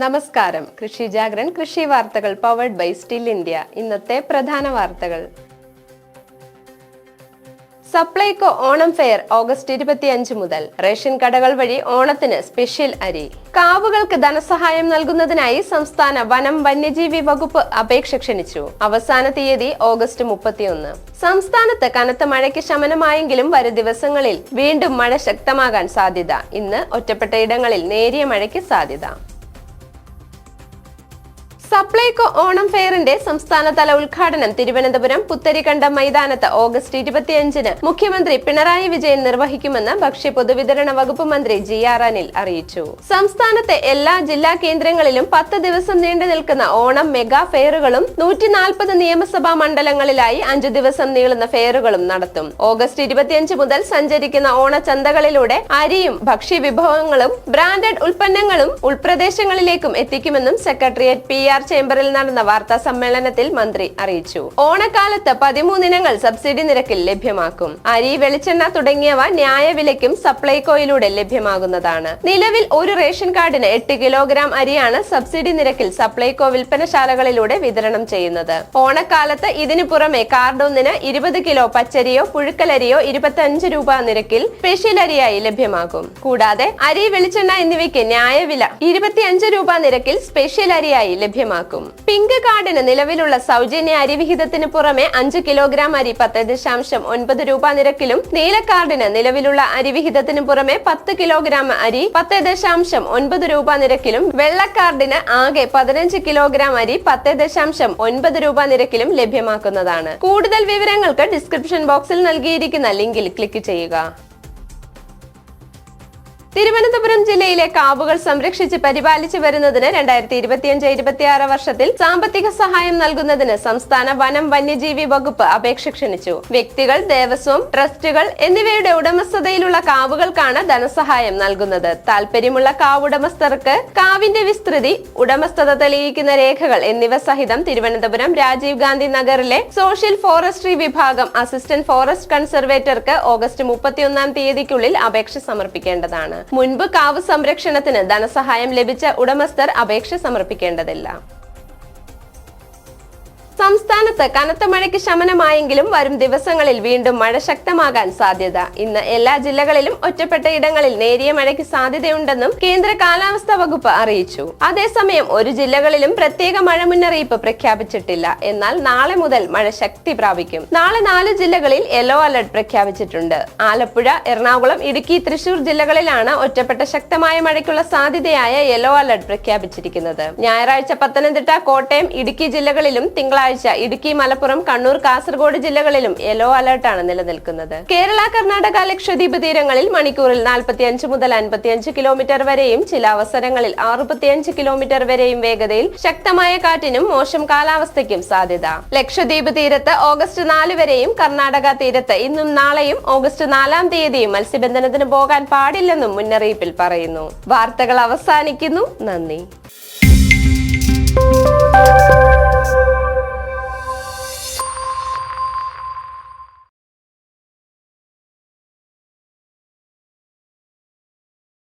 നമസ്കാരം. കൃഷി ജാഗ്രൻ കൃഷി വാർത്തകൾ പവർഡ് ബൈ സ്റ്റിൽ ഇന്ത്യ ഇന്നത്തെ പ്രധാന വാർത്തകൾ. സപ്ലൈകോ ഓണം ഫെയർ ഓഗസ്റ്റ് ഇരുപത്തിയഞ്ച് മുതൽ. റേഷൻ കടകൾ വഴി ഓണത്തിന് സ്പെഷ്യൽ അരി. കാവുകൾക്ക് ധനസഹായം നൽകുന്നതിനായി സംസ്ഥാന വനം വന്യജീവി വകുപ്പ് അപേക്ഷ ക്ഷണിച്ചു. അവസാന തീയതി ഓഗസ്റ്റ് മുപ്പത്തിയൊന്ന്. സംസ്ഥാനത്ത് കനത്ത മഴയ്ക്ക് ശമനമായെങ്കിലും വരും ദിവസങ്ങളിൽ വീണ്ടും മഴ ശക്തമാകാൻ സാധ്യത. ഇന്ന് ഒറ്റപ്പെട്ട ഇടങ്ങളിൽ നേരിയ മഴയ്ക്ക് സാധ്യത. സപ്ലൈകോ ഓണം ഫെയറിന്റെ സംസ്ഥാനതല ഉദ്ഘാടനം തിരുവനന്തപുരം പുത്തരിക്കണ്ടം മൈതാനത്ത് ഓഗസ്റ്റ് ഇരുപത്തിയഞ്ചിന് മുഖ്യമന്ത്രി പിണറായി വിജയൻ നിർവഹിക്കുമെന്ന് ഭക്ഷ്യ പൊതുവിതരണ വകുപ്പ് മന്ത്രി ജി ആർ അനിൽ അറിയിച്ചു. സംസ്ഥാനത്തെ എല്ലാ ജില്ലാ കേന്ദ്രങ്ങളിലും പത്ത് ദിവസം നീണ്ടു നിൽക്കുന്ന ഓണം മെഗാ ഫെയറുകളും നൂറ്റി നാൽപ്പത് നിയമസഭാ മണ്ഡലങ്ങളിലായി അഞ്ചു ദിവസം നീളുന്ന ഫെയറുകളും നടത്തും. ഓഗസ്റ്റ് ഇരുപത്തിയഞ്ച് മുതൽ സഞ്ചരിക്കുന്ന ഓണച്ചന്തകളിലൂടെ അരിയും ഭക്ഷ്യവിഭവങ്ങളും ബ്രാൻഡഡ് ഉൽപ്പന്നങ്ങളും ഉൾപ്രദേശങ്ങളിലേക്കും എത്തിക്കുമെന്നും സെക്രട്ടേറിയറ്റ് പി ആർ ചേംബറിൽ നടന്ന വാർത്താ സമ്മേളനത്തിൽ മന്ത്രി അറിയിച്ചു. ഓണക്കാലത്ത് പതിമൂന്നിനങ്ങൾ സബ്സിഡി നിരക്കിൽ ലഭ്യമാക്കും. അരി വെളിച്ചെണ്ണ തുടങ്ങിയവ ന്യായവിലയ്ക്കും സപ്ലൈകോയിലൂടെ ലഭ്യമാകുന്നതാണ്. നിലവിൽ ഒരു റേഷൻ കാർഡിന് എട്ട് കിലോഗ്രാം അരിയാണ് സബ്സിഡി നിരക്കിൽ സപ്ലൈകോ വിൽപ്പനശാലകളിലൂടെ വിതരണം ചെയ്യുന്നത്. ഓണക്കാലത്ത് ഇതിനു പുറമെ കാർഡൊന്നിന് ഇരുപത് കിലോ പച്ചരിയോ പുഴുക്കലരിയോ ഇരുപത്തിയഞ്ച് രൂപ നിരക്കിൽ സ്പെഷ്യൽ അരിയായി ലഭ്യമാകും. കൂടാതെ അരി വെളിച്ചെണ്ണ എന്നിവയ്ക്ക് ന്യായവില ഇരുപത്തിയഞ്ച് രൂപ നിരക്കിൽ സ്പെഷ്യൽ അരിയായി ലഭ്യമാക്കും പിങ്ക് കാർഡിന് നിലവിലുള്ള സൗജന്യ അരി വിഹിതത്തിന് പുറമെ അഞ്ച് കിലോഗ്രാം അരി പത്ത് ദശാംശം ഒൻപത് രൂപ നിരക്കിലും നീല കാർഡിന് നിലവിലുള്ള അരി വിഹിതത്തിന് പുറമെ പത്ത് കിലോഗ്രാം അരി പത്ത് ദശാംശം ഒൻപത് രൂപ നിരക്കിലും വെള്ള കാർഡിന് ആകെ പതിനഞ്ച് കിലോഗ്രാം അരി പത്ത് ദശാംശം ഒൻപത് രൂപ നിരക്കിലും ലഭ്യമാക്കുന്നതാണ്. കൂടുതൽ വിവരങ്ങൾക്ക് ഡിസ്ക്രിപ്ഷൻ ബോക്സിൽ നൽകിയിരിക്കുന്ന ലിങ്കിൽ ക്ലിക്ക് ചെയ്യുക. തിരുവനന്തപുരം ജില്ലയിലെ കാവുകൾ സംരക്ഷിച്ച് പരിപാലിച്ചു വരുന്നതിന് രണ്ടായിരത്തി ഇരുപത്തിയഞ്ച് ഇരുപത്തിയാറ് വർഷത്തിൽ സാമ്പത്തിക സഹായം നൽകുന്നതിന് സംസ്ഥാന വനം വന്യജീവി വകുപ്പ് അപേക്ഷ ക്ഷണിച്ചു. വ്യക്തികൾ ദേവസ്വം ട്രസ്റ്റുകൾ എന്നിവയുടെ ഉടമസ്ഥതയിലുള്ള കാവുകൾക്കാണ് ധനസഹായം നൽകുന്നത്. താല്പര്യമുള്ള കാവുടമസ്ഥർക്ക് കാവിന്റെ വിസ്തൃതി ഉടമസ്ഥത തെളിയിക്കുന്ന രേഖകൾ എന്നിവ സഹിതം തിരുവനന്തപുരം രാജീവ് ഗാന്ധി നഗറിലെ സോഷ്യൽ ഫോറസ്ട്രി വിഭാഗം അസിസ്റ്റന്റ് ഫോറസ്റ്റ് കൺസർവേറ്റർക്ക് ഓഗസ്റ്റ് മുപ്പത്തിയൊന്നാം തീയതിക്കുള്ളിൽ അപേക്ഷ സമർപ്പിക്കേണ്ടതാണ്. മുൻപ് കാവ് സംരക്ഷണത്തിന് ധനസഹായം ലഭിച്ച ഉടമസ്ഥർ അപേക്ഷ സമർപ്പിക്കേണ്ടതില്ല സംസ്ഥാനത്ത് കനത്ത മഴയ്ക്ക് ശമനമായെങ്കിലും വരും ദിവസങ്ങളിൽ വീണ്ടും മഴ ശക്തമാകാൻ സാധ്യത. ഇന്ന് എല്ലാ ജില്ലകളിലും ഒറ്റപ്പെട്ട ഇടങ്ങളിൽ നേരിയ മഴയ്ക്ക് സാധ്യതയുണ്ടെന്നും കേന്ദ്ര കാലാവസ്ഥാ വകുപ്പ് അറിയിച്ചു. അതേസമയം ഒരു ജില്ലകളിലും പ്രത്യേക മഴ മുന്നറിയിപ്പ് പ്രഖ്യാപിച്ചിട്ടില്ല. എന്നാൽ നാളെ മുതൽ മഴ ശക്തി പ്രാപിക്കും. നാളെ നാല് ജില്ലകളിൽ യെല്ലോ അലർട്ട് പ്രഖ്യാപിച്ചിട്ടുണ്ട്. ആലപ്പുഴ എറണാകുളം ഇടുക്കി തൃശൂർ ജില്ലകളിലാണ് ഒറ്റപ്പെട്ട ശക്തമായ മഴയ്ക്കുള്ള സാധ്യതയായ യെല്ലോ അലർട്ട് പ്രഖ്യാപിച്ചിരിക്കുന്നത്. ഞായറാഴ്ച പത്തനംതിട്ട കോട്ടയം ഇടുക്കി ജില്ലകളിലും തിങ്കളാഴ്ച ഇടുക്കി മലപ്പുറം കണ്ണൂർ കാസർഗോഡ് ജില്ലകളിലും യെല്ലോ അലർട്ടാണ് നിലനിൽക്കുന്നത്. കേരള കർണാടക ലക്ഷദ്വീപ് തീരങ്ങളിൽ മണിക്കൂറിൽ നാൽപ്പത്തിയഞ്ച് മുതൽ അൻപത്തിയഞ്ച് കിലോമീറ്റർ വരെയും ചില അവസരങ്ങളിൽ അറുപത്തിയഞ്ച് കിലോമീറ്റർ വരെയും വേഗതയിൽ ശക്തമായ കാറ്റിനും മോശം കാലാവസ്ഥയ്ക്കും സാധ്യത. ലക്ഷദ്വീപ് തീരത്ത് ഓഗസ്റ്റ് നാല് വരെയും കർണാടക തീരത്ത് ഇന്നും നാളെയും ഓഗസ്റ്റ് നാലാം തീയതിയും മത്സ്യബന്ധനത്തിന് പോകാൻ പാടില്ലെന്നും മുന്നറിയിപ്പിൽ പറയുന്നു. വാർത്തകൾ അവസാനിക്കുന്നു. നന്ദി.